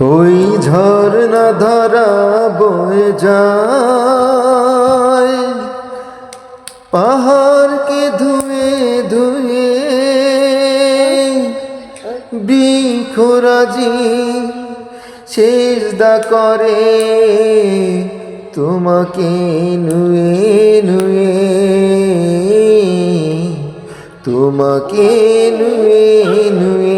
ওই ঝর্ণা ধরা বয়ে যায়। পাহাড়কে ধুয়ে ধুয়ে বিখোরাজি শেষদা করে তোমাকে নুয়ে নুয়ে, তোমাকে নুয়ে নুয়ে।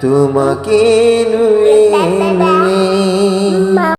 তোমাকে নুয়ে